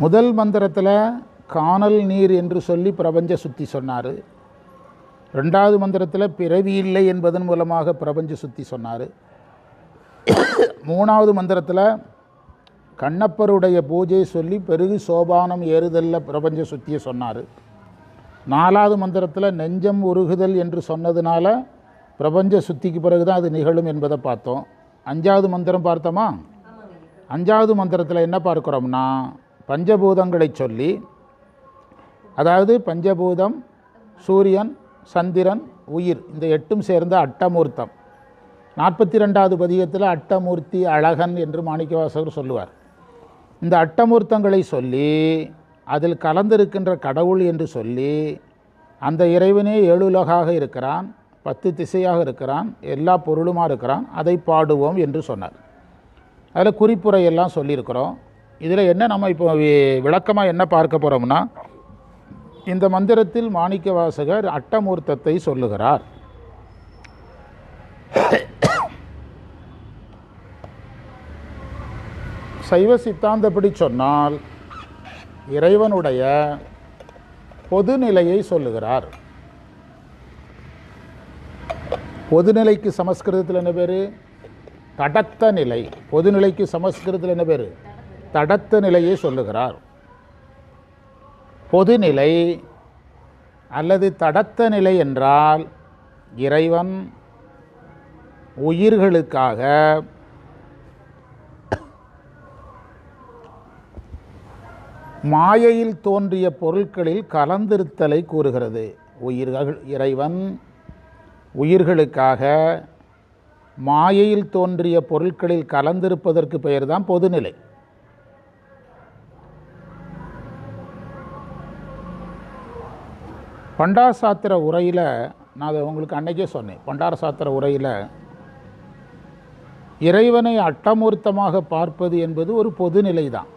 முதல் மந்திரத்தில் காணல் நீர் என்று சொல்லி பிரபஞ்ச சுத்தி சொன்னார். ரெண்டாவது மந்திரத்தில் பிறவி இல்லை என்பதன் மூலமாக பிரபஞ்ச சுத்தி சொன்னார். மூணாவது மந்திரத்தில் கண்ணப்பருடைய பூஜை சொல்லி பெருகு சோபானம் ஏறுதலில் பிரபஞ்ச சுத்தியை சொன்னார். நாலாவது மந்திரத்தில் நெஞ்சம் உருகுதல் என்று சொன்னதுனால பிரபஞ்ச சுத்திக்கு பிறகு தான் அது நிகழும் என்பதை பார்த்தோம். அஞ்சாவது மந்திரம் பார்த்தோமா? அஞ்சாவது மந்திரத்தில் என்ன பார்க்குறோம்னா பஞ்சபூதங்களை சொல்லி அதாவது பஞ்சபூதம் சூரியன் சந்திரன் உயிர் இந்த எட்டும் சேர்ந்த அட்டமூர்த்தம். நாற்பத்தி ரெண்டாவது பதிகத்தில் அட்டமூர்த்தி அழகன் என்று மாணிக்கவாசகர் சொல்லுவார். இந்த அட்டமூர்த்தங்களை சொல்லி அதில் கலந்திருக்கின்ற கடவுள் என்று சொல்லி அந்த இறைவனே ஏழுலகாக இருக்கிறான் பத்து திசையாக இருக்கிறான் எல்லா பொருளுமாக இருக்கிறான் அதை பாடுவோம் என்று சொன்னார். அதில் குறிப்புரையெல்லாம் சொல்லியிருக்கிறோம். இதில் என்ன நம்ம இப்போ விளக்கமாக என்ன பார்க்க போகிறோம்னா இந்த மந்திரத்தில் மாணிக்க வாசகர் அட்டமூர்த்தத்தை சொல்லுகிறார். சைவ சித்தாந்தப்படி சொன்னால் இறைவனுடைய பொதுநிலையை சொல்லுகிறார். பொதுநிலைக்கு சமஸ்கிருதத்தில் என்ன பேர்? தடத்த நிலை. பொதுநிலைக்கு சமஸ்கிருதத்தில் என்ன பேர்? தடத்த நிலையை சொல்லுகிறார். பொதுநிலை அல்லது தடத்த நிலை என்றால் இறைவன் உயிர்களுக்காக மாயையில் தோன்றிய பொருட்களில் கலந்திருத்தலை கூறுகிறது. உயிர்கள் இறைவன் உயிர்களுக்காக மாயையில் தோன்றிய பொருட்களில் கலந்திருப்பதற்கு பெயர்தான் பொதுநிலை பண்டார சாத்திர உரையில் நான் அதை உங்களுக்கு அன்றைக்கே சொன்னேன். பண்டார சாத்திர உரையில் இறைவனை அட்டமூர்த்தமாக பார்ப்பது என்பது ஒரு பொதுநிலை தான்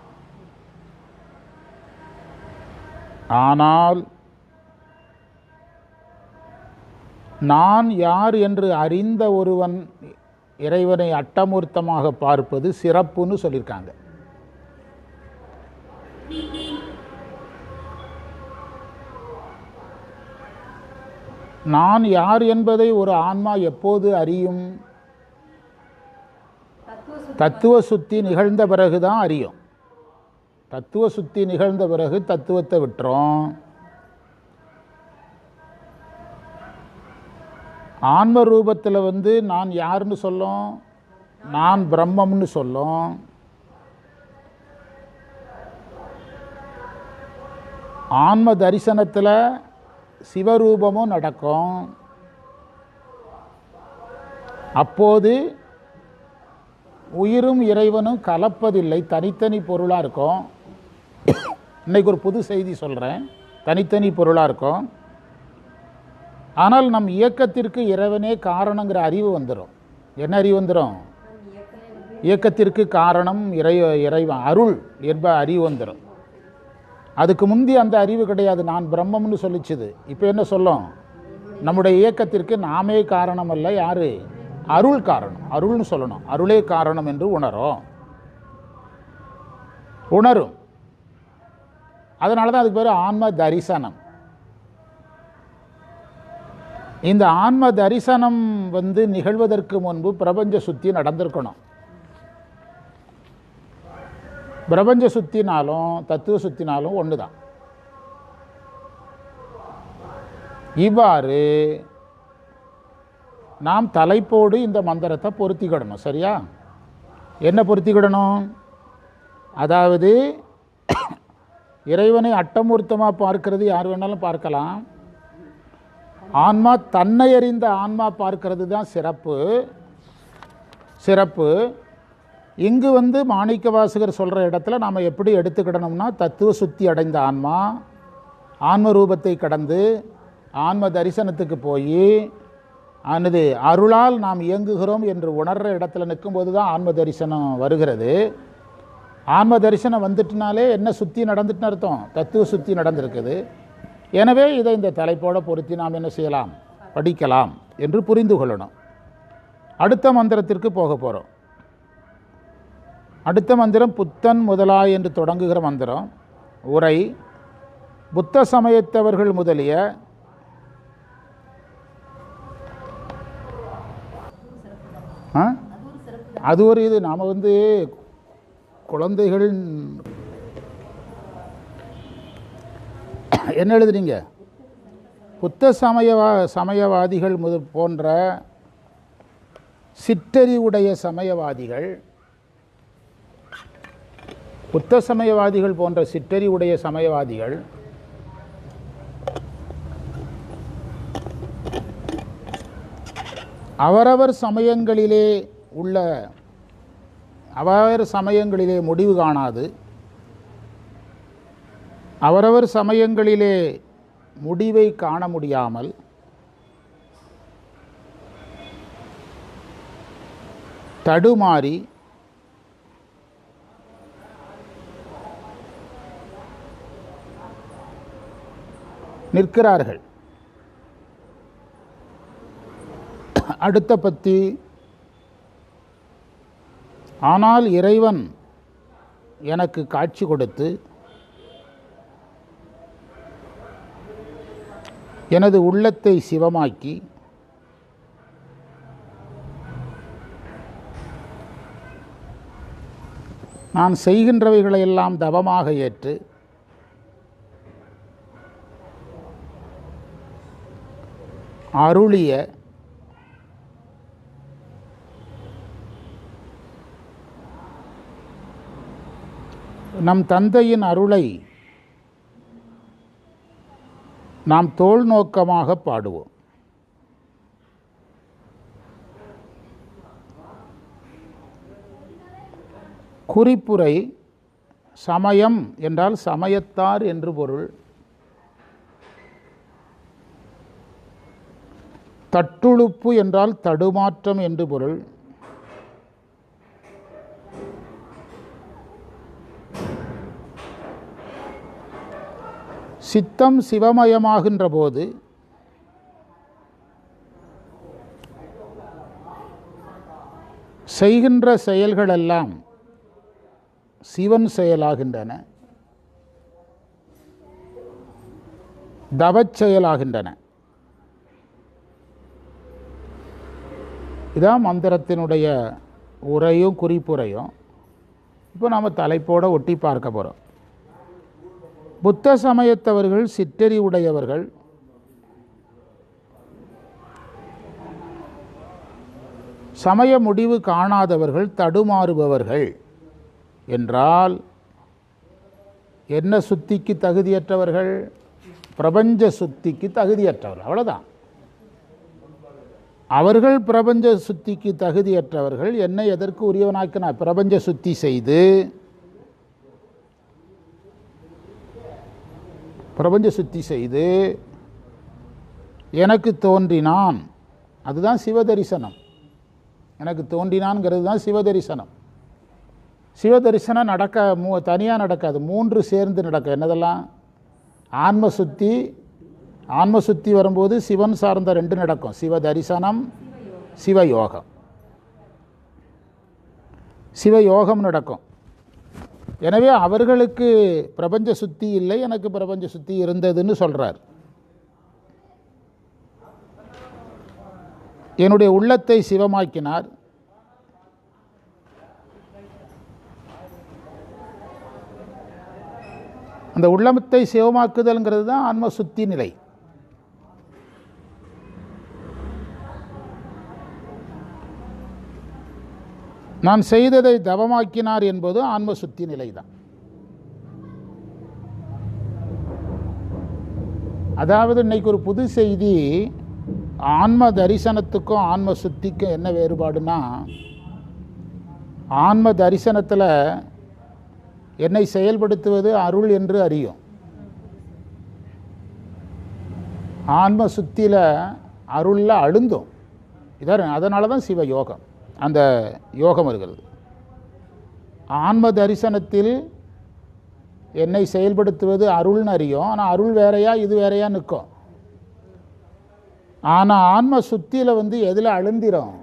ஆனால் நான் யார் என்று அறிந்த ஒருவன் இறைவனை அட்டமூர்த்தமாக பார்ப்பது சிறப்புன்னு சொல்லியிருக்காங்க. நான் யார் என்பதை ஒரு ஆன்மா எப்போது அறியும்? தத்துவ சுத்தி நிகழ்ந்த பிறகு தான் அறியும். தத்துவ சுத்தி நிகழ்ந்த பிறகு தத்துவத்தை விட்டுறோம். ஆன்ம ரூபத்தில் வந்து நான் யாருன்னு சொல்லும்? நான் பிரம்மம்னு சொல்லும். ஆன்ம தரிசனத்தில் சிவரூபமும் நடக்கும். அப்போது உயிரும் இறைவனும் கலப்பதில்லை. தனித்தனி பொருளாக இருக்கும். இன்றைக்கு ஒரு புது செய்தி சொல்கிறேன் தனித்தனி பொருளாக இருக்கும். ஆனால் நம் இயக்கத்திற்கு இறைவனே காரணங்கிற அறிவு வந்துடும் என்ன அறிவு வந்துடும் இயக்கத்திற்கு காரணம் இறை இறைவன். அருள் என்ப அறிவு வந்துடும் அதுக்கு முந்தி அந்த அறிவு கிடையாது. நான் பிரம்மம்னு சொல்லிச்சுது. இப்போ என்ன சொல்லும்? நம்முடைய இயக்கத்திற்கு நாமே காரணம் அல்ல யார்? அருள் காரணம். அருள்னு சொல்லணும். அருளே காரணம் என்று உணரும். உணரும். அதனால தான் அதுக்கு பேர் ஆன்ம தரிசனம். இந்த ஆன்ம தரிசனம் வந்து நிகழ்வதற்கு முன்பு பிரபஞ்ச சுத்தி நடந்திருக்கணும். பிரபஞ்ச சுத்தினாலும் தத்துவ சுத்தினாலும் ஒன்று தான் இவ்வாறு நாம் தலைப்போடு இந்த மந்திரத்தை பொருத்திக்கிடணும் சரியா? என்ன பொருத்திக்கிடணும்? அதாவது இறைவனை அட்டமூர்த்தமாக பார்க்கிறது யார் வேணாலும் பார்க்கலாம். ஆன்மா தன்னை அறிந்த ஆன்மா பார்க்கிறது தான் சிறப்பு. சிறப்பு. இங்கு வந்து மாணிக்க வாசகர் சொல்கிற இடத்துல நாம் எப்படி எடுத்துக்கிடணும்னா தத்துவ சுத்தி அடைந்த ஆன்மா ஆன்ம ரூபத்தை கடந்து ஆன்ம தரிசனத்துக்கு போய் அனது அருளால் நாம் இயங்குகிறோம் என்று உணர்கிற இடத்துல நிற்கும்போது தான் ஆன்ம தரிசனம் வருகிறது. ஆன்ம தரிசனம் வந்துட்டுனாலே என்ன சுத்தி நடந்துட்டுன்னு அர்த்தம்? தத்துவ சுத்தி நடந்திருக்குது. எனவே இதை இந்த தலைப்போட பொருத்தி நாம் என்ன செய்யலாம்? படிக்கலாம் என்று புரிந்து கொள்ளணும். அடுத்த மந்திரத்திற்கு போக போகிறோம் அடுத்த மந்திரம் புத்தன் முதலாய் என்று தொடங்குகிற மந்திரம். உரை புத்த சமயத்தவர்கள் முதலிய அது ஒரு இது நாம் வந்து குழந்தைகள் என்ன எழுதுறீங்க புத்த சமயவா சமயவாதிகள் முத போன்ற சிற்றறிவுடைய சமயவாதிகள் புத்த சமயவாதிகள் போன்ற சிற்றறிவுடைய சமயவாதிகள் அவரவர் சமயங்களிலே உள்ள அவரவர் சமயங்களிலே முடிவு காணாது. அவரவர் சமயங்களிலே முடிவை காண முடியாமல் தடுமாறி நிற்கிறார்கள். அடுத்த பத்தி. ஆனால் இறைவன் எனக்கு காட்சி கொடுத்து எனது உள்ளத்தை சிவமாக்கி நான் செய்கின்றவைகளையெல்லாம் தவமாக ஏற்று அருளிய நம் தந்தையின் அருளை நாம் தோல் நோக்கமாக பாடுவோம். குறிப்புரை சமயம் என்றால் சமயத்தார் என்று பொருள். தட்டுழுப்பு என்றால் தடுமாற்றம் என்று பொருள். சித்தம் சிவமயமாகின்ற போது செய்கின்ற செயல்களெல்லாம் சிவன் செயலாகின்றன. தவச் செயலாகின்றன. இதான் மந்திரத்தினுடைய உரையும் குறிப்புரையும் இப்போ நாம் தலைப்போடு ஒட்டி பார்க்க போகிறோம் புத்த சமயத்தவர்கள் சிற்றறி உடையவர்கள் சமய முடிவு காணாதவர்கள் தடுமாறுபவர்கள் என்றால் என்ன சுத்திக்கு தகுதியற்றவர்கள்? பிரபஞ்ச சுத்திக்கு தகுதியற்றவர்கள். அவ்வளோதான் அவர்கள் பிரபஞ்ச சுத்திக்கு தகுதியற்றவர்கள் என்னை எதற்கு உரியவனாக்கினார்? பிரபஞ்ச சுத்தி செய்து. பிரபஞ்ச சுத்தி செய்து. எனக்கு தோன்றினான். அதுதான் சிவதரிசனம். எனக்கு தோன்றினான்ங்கிறது தான் சிவதரிசனம். சிவதரிசனம் நடக்க மூ தனியாக நடக்காது. மூன்று சேர்ந்து நடக்க என்னதெல்லாம்? ஆன்ம சுத்தி ஆன்ம சுத்தி வரும்போது சிவன் சார்ந்த ரெண்டு நடக்கும். சிவ தரிசனம் சிவயோகம். சிவயோகம் நடக்கும். எனவே அவர்களுக்கு பிரபஞ்ச சுத்தி இல்லை எனக்கு பிரபஞ்ச சுத்தி இருந்ததுன்னு சொல்கிறார் என்னுடைய உள்ளத்தை சிவமாக்கினார். அந்த உள்ளத்தை சிவமாக்குதல்ங்கிறது தான் ஆன்ம சுத்தி நிலை. நான் செய்ததை தவமாக்கினார் என்பது ஆன்ம சுத்தி நிலை தான் அதாவது இன்னைக்கு ஒரு புது செய்தி ஆன்ம தரிசனத்துக்கும் ஆன்ம சுத்திக்கும் என்ன வேறுபாடுனா ஆன்ம தரிசனத்தில் என்னை செயல்படுத்துவது அருள் என்று அறியும். ஆன்ம சுத்தியில் அருளில் அழுந்தும். இதான் அதனால தான் சிவ யோகம் அந்த யோகம் இருக்கிறது ஆன்ம தரிசனத்தில் என்னை செயல்படுத்துவது அருள்னு அறியும். ஆனால் அருள் வேறையா இது வேறையா நிற்கும். ஆனால் ஆன்ம சுத்தியில் வந்து எதில் அழுந்திரும்?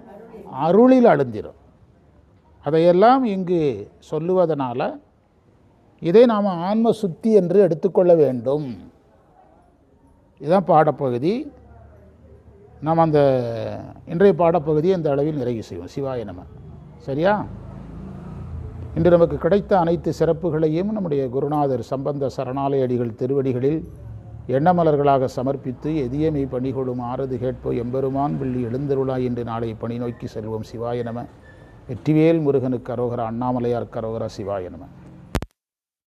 அருளில் அழுந்திரும். அதையெல்லாம் இங்கு சொல்லுவதனால் இதை நாம் ஆன்ம சுத்தி என்று எடுத்துக்கொள்ள வேண்டும். இதுதான் பாடப்பகுதி. நாம் அந்த இன்றைய பாடப்பகுதியை இந்த அளவில் நிறைவு செய்வோம். சிவாய நம. சரியா? இன்று நமக்கு கிடைத்த அனைத்து சிறப்புகளையும் நம்முடைய குருநாதர் சம்பந்த சரணாலயடிகள் திருவடிகளில் எண்ணமலர்களாக சமர்ப்பித்து எதியமை பணிகொடும் ஆறது கேட்போ எம்பெருமான் வெள்ளி எழுந்தருளாய் என்று நாளை பணி நோக்கி செல்வோம். சிவாய நம. வெற்றிவேல் முருகனுக்கு அரோகரா அண்ணாமலையார் கரோகரா சிவாய நம.